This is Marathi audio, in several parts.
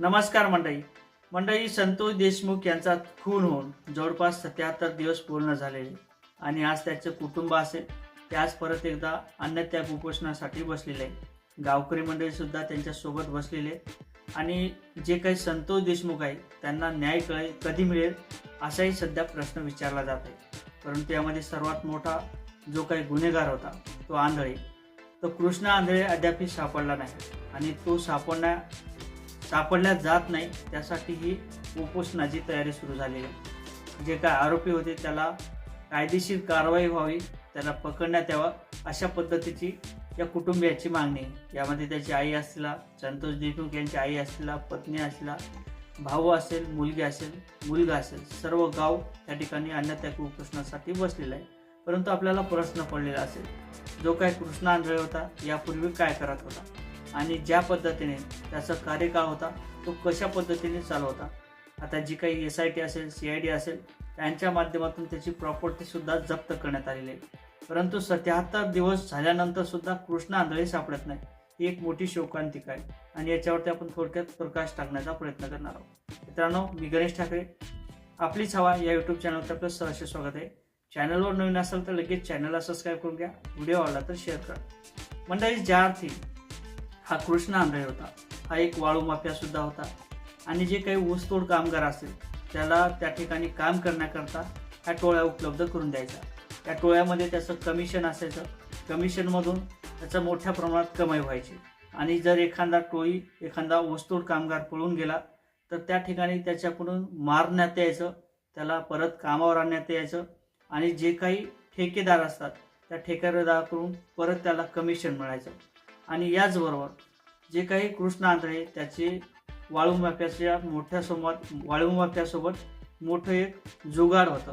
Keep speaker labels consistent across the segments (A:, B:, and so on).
A: नमस्कार मंडळी. मंडळी संतोष देशमुख यांचा खून होऊन जवळपास सत्याहत्तर दिवस पूर्ण झालेले आणि आज त्याचे कुटुंब असेल. ते आज परत एकदा अन्नत्याग उपोषणासाठी बसलेले. आहे गावकरी मंडळीसुद्धा त्यांच्यासोबत बसलेले. आणि जे काही संतोष देशमुख आहे त्यांना न्याय कळे कधी मिळेल असाही सध्या प्रश्न विचारला जात आहे. परंतु यामध्ये सर्वात मोठा जो काही गुन्हेगार होता तो आंधळे. तो कृष्ण आंधळे अद्यापही सापडला नाही आणि तो सापडण्या सापडल्या जात नाही त्यासाठी ही उपोषणाची तयारी सुरू झालेली आहे. जे काय आरोपी होते त्याला कायदेशीर कारवाई व्हावी त्याला पकडण्यात यावं अशा पद्धतीची या कुटुंबियाची मागणी यामध्ये त्याची आई असलेला संतोष देशमुख यांची आई असलेला पत्नी असलेला भाऊ असेल मुलगी असेल मुलगा असेल सर्व गाव त्या ठिकाणी अन्नत्याग उपोषणासाठी बसलेलं आहे. परंतु आपल्याला प्रश्न पडलेला असेल जो काय कृष्ण आंधळे होता यापूर्वी काय करत होता? आणि ज्या पद्धतीने त्याचा कार्यकाळ होता तो कशा पद्धतीने चालू होता. आता जी काही एस आय टी असेल सी आय डी असेल त्यांच्या माध्यमातून त्याची प्रॉपर्टीसुद्धा जप्त करण्यात आलेली आहे. परंतु सत्याहत्तर दिवस झाल्यानंतर सुद्धा कृष्ण आंधळे सापडत नाही. ही एक मोठी शोकांतिका आहे आणि याच्यावरती आपण थोडक्यात प्रकाश टाकण्याचा प्रयत्न करणार आहोत. मित्रांनो मी गणेश ठाकरे. आपलीच हवा या यूट्यूब चॅनलवर आपलं सहर्ष स्वागत आहे. चॅनलवर नवीन असेल तर लगेच चॅनलला सबस्क्राईब करून घ्या. व्हिडिओ आवडला तर शेअर करा. मंडळी ज्या अर्थी हा कृष्ण आंधळे होता. हा एक वाळू माफियासुद्धा होता. आणि जे काही ऊसतोड कामगार असेल त्याला त्या ठिकाणी काम करण्याकरता ह्या टोळ्या उपलब्ध करून द्यायच्या त्या टोळ्यामध्ये त्याचं कमिशन असायचं. कमिशनमधून त्याचं मोठ्या प्रमाणात कमाई व्हायची. आणि जर एखादा टोळी एखादा ऊसतोड कामगार पळून गेला तर त्या ठिकाणी त्याच्याकडून मारण्यात यायचं त्याला परत कामावर आणण्यात यायचं. आणि जे काही ठेकेदार असतात त्या ठेकेदाराकडून परत त्याला कमिशन मिळायचं. आणि याचबरोबर जे काही कृष्ण आंधळे त्याचे वाळू माफ्याच्या मोठ्या सोबत वाळू माफ्यासोबत मोठं एक जुगाड होतं.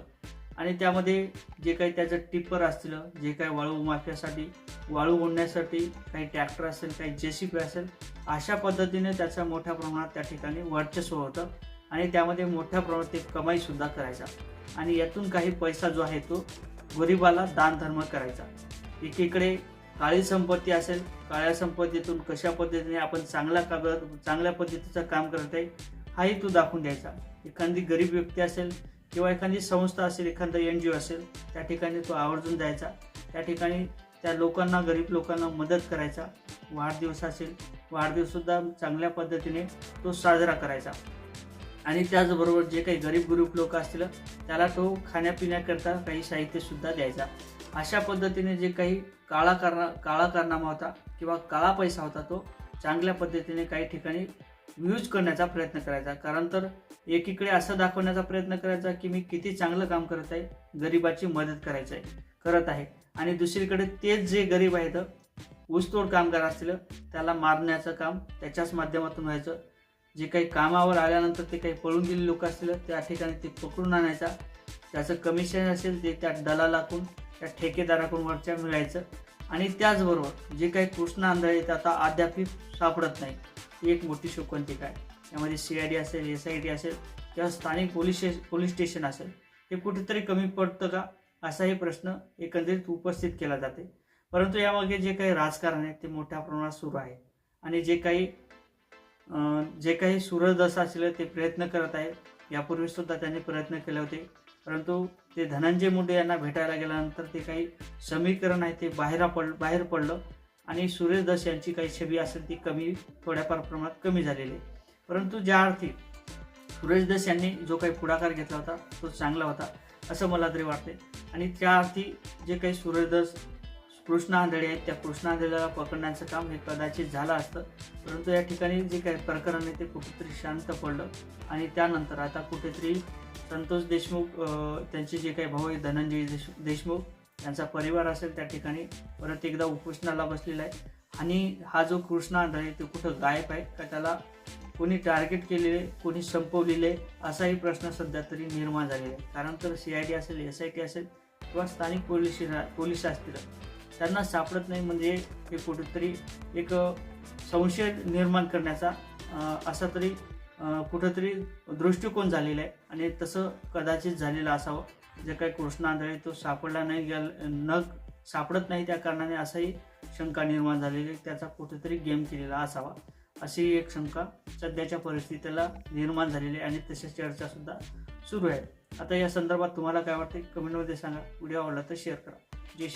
A: आणि त्यामध्ये जे काही त्याचं टिप्पर असतील जे काही वाळू माफ्यासाठी वाळू ओढण्यासाठी काही ट्रॅक्टर असेल काही जे सी पी असेल अशा पद्धतीने त्याचा मोठ्या प्रमाणात त्या ठिकाणी वर्चस्व होतं. आणि त्यामध्ये मोठ्या प्रमाणात ते कमाईसुद्धा करायचा. आणि यातून काही पैसा जो आहे तो गरिबाला दानधर्म करायचा. एकीकडे काळी संपत्ती असेल काळ्या संपत्तीतून कशा पद्धतीने आपण चांगला कागद चांगल्या पद्धतीचं काम करत आहे हाही तो दाखवून द्यायचा. एखादी गरीब व्यक्ती असेल किंवा एखादी संस्था असेल एखादा एन जी ओ असेल त्या ठिकाणी तो आवर्जून जायचा त्या ठिकाणी त्या लोकांना गरीब लोकांना मदत करायचा. वाढदिवस असेल वाढदिवससुद्धा चांगल्या पद्धतीने तो साजरा करायचा. आणि त्याचबरोबर जे काही गरीब गरीब लोक असतील त्याला तो खाण्यापिण्याकरता काही साहित्यसुद्धा द्यायचा. अशा पद्धतीने जे काही काळा कारणा काळा कारनामा होता किंवा काळा पैसा होता तो चांगल्या पद्धतीने काही ठिकाणी यूज करण्याचा प्रयत्न करायचा. कारण तर एकीकडे असं दाखवण्याचा प्रयत्न करायचा की मी किती चांगलं काम करत आहे गरिबाची मदत करायचं आहे करत आहे. आणि दुसरीकडे तेच जे गरीब आहेत ऊसतोड कामगार असतील त्याला मारण्याचं काम त्याच्याच माध्यमातून व्हायचं. जे काही कामावर आल्यानंतर ते काही पळून गेले लोक असतील त्या ठिकाणी ते पकडून आणायचा. त्याचं कमिशन असेल ते त्या दलालाकून त्या ठेकेदाराकडून वरच्या मिळायचं. आणि त्याचबरोबर जे काही कृष्ण आंधळे ते आता अद्यापही सापडत नाही ही एक मोठी शोकांतिका आहे. यामध्ये सी आय डी असेल एस आय डी असेल किंवा स्थानिक पोलीस पोलीस स्टेशन असेल हे कुठेतरी कमी पडतं का? असाही प्रश्न एकंदरीत उपस्थित केला जाते. परंतु यामागे जे काही राजकारण आहे ते मोठ्या प्रमाणात सुरू आहे. आणि जे काही जे काही सूरजदशा असेल ते प्रयत्न करत आहेत. यापूर्वी सुद्धा त्यांनी प्रयत्न केले होते. परंतु ते धनंजय मुंडे यांना भेटायला गेल्यानंतर ते काही समीकरण आहे ते बाहेर पड बाहेर पडलं. आणि सुरेश दस यांची काही छबी असेल ती कमी थोड्याफार प्रमाणात कमी झालेली आहे. परंतु ज्या अर्थी सुरेश दस यांनी जो काही पुढाकार घेतला होता तो चांगला होता असं मला तरी वाटते आणि त्या अर्थी जे काही सुरेश दस कृष्णा आंधळे आहेत. त्या कृष्ण आंधळेला पकडण्याचं काम हे कदाचित झालं असतं. परंतु या ठिकाणी जे काही प्रकरण आहे ते कुठेतरी शांत पडलं. आणि त्यानंतर आता कुठेतरी संतोष देशमुख त्यांचे जे काही भाऊ आहे धनंजय देश देशमुख त्यांचा परिवार असेल त्या ठिकाणी परत एकदा उपोषणाला बसलेला आहे. आणि हा जो कृष्ण आंधळे तो कुठं गायब आहे का त्याला कोणी टार्गेट केलेले कोणी संपवलेले असाही प्रश्न सध्या तरी निर्माण झालेला आहे. कारण तर सी आय डी असेल एस आय टी असेल किंवा स्थानिक पोलीस पोलीस असतील त्यांना सापडत नाही म्हणजे हे कुठेतरी एक संशय निर्माण करण्याचा असा तरी कुठंतरी दृष्टिकोन झालेला आहे आणि तसं कदाचित झालेलं असावं. जे काही कृष्ण आंधळे तो सापडला नाही गेल न सापडत नाही त्या कारणाने असाही शंका निर्माण झालेली आहे. त्याचा कुठेतरी गेम केलेला असावा अशी एक शंका सध्याच्या परिस्थितीला निर्माण झालेली आहे आणि तसेच चर्चासुद्धा सुरू आहे. आता या संदर्भात तुम्हाला काय वाटते कमेंटमध्ये सांगा. व्हिडिओ आवडला तर शेअर करा.